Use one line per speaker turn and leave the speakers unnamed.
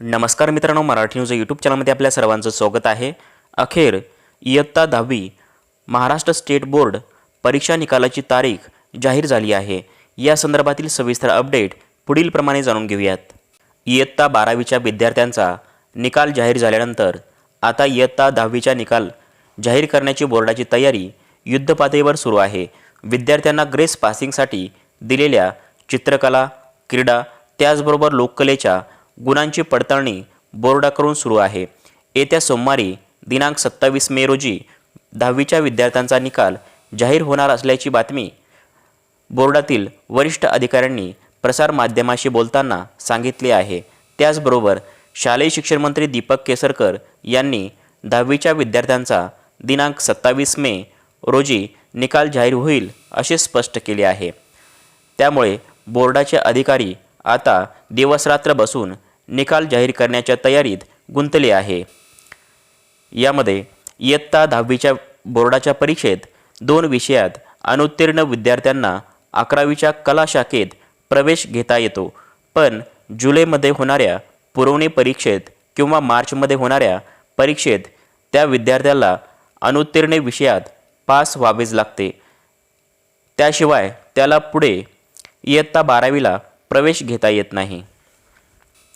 नमस्कार मित्रांनो Marathi news YouTube चॅनलमध्ये आपल्या सर्वांचं स्वागत आहे. अखेर इयत्ता दहावी महाराष्ट्र स्टेट बोर्ड परीक्षा निकालाची तारीख जाहीर झाली आहे. या संदर्भातील सविस्तर अपडेट पुढीलप्रमाणे जाणून घेऊयात. इयत्ता बारावीच्या विद्यार्थ्यांचा निकाल जाहीर झाल्यानंतर आता इयत्ता दहावीचा निकाल जाहीर करण्याची बोर्डाची तयारी युद्धपातळीवर सुरू आहे. विद्यार्थ्यांना ग्रेस पासिंगसाठी दिलेल्या चित्रकला क्रीडा त्याचबरोबर लोककलेच्या गुणांची पडताळणी बोर्डाकडून सुरू आहे. येत्या सोमवारी दिनांक सत्तावीस मे रोजी दहावीच्या विद्यार्थ्यांचा निकाल जाहीर होणार असल्याची बातमी बोर्डातील वरिष्ठ अधिकाऱ्यांनी प्रसारमाध्यमाशी बोलताना सांगितले आहे. त्याचबरोबर शालेय शिक्षण मंत्री दीपक केसरकर यांनी दहावीच्या विद्यार्थ्यांचा दिनांक सत्तावीस मे रोजी निकाल जाहीर होईल असे स्पष्ट केले आहे. त्यामुळे बोर्डाचे अधिकारी आता दिवसरात्र बसून निकाल जाहीर करण्याच्या तयारीत गुंतले आहे. यामध्ये इयत्ता दहावीच्या बोर्डाच्या परीक्षेत दोन विषयात अनुत्तीर्ण विद्यार्थ्यांना अकरावीच्या कला शाखेत प्रवेश घेता येतो. पण जुलैमध्ये होणाऱ्या पुरवणी परीक्षेत किंवा मार्चमध्ये होणाऱ्या परीक्षेत त्या विद्यार्थ्याला अनुत्तीर्ण विषयात पास व्हावेच लागते. त्याशिवाय त्याला पुढे इयत्ता बारावीला प्रवेश घेता येत नाही.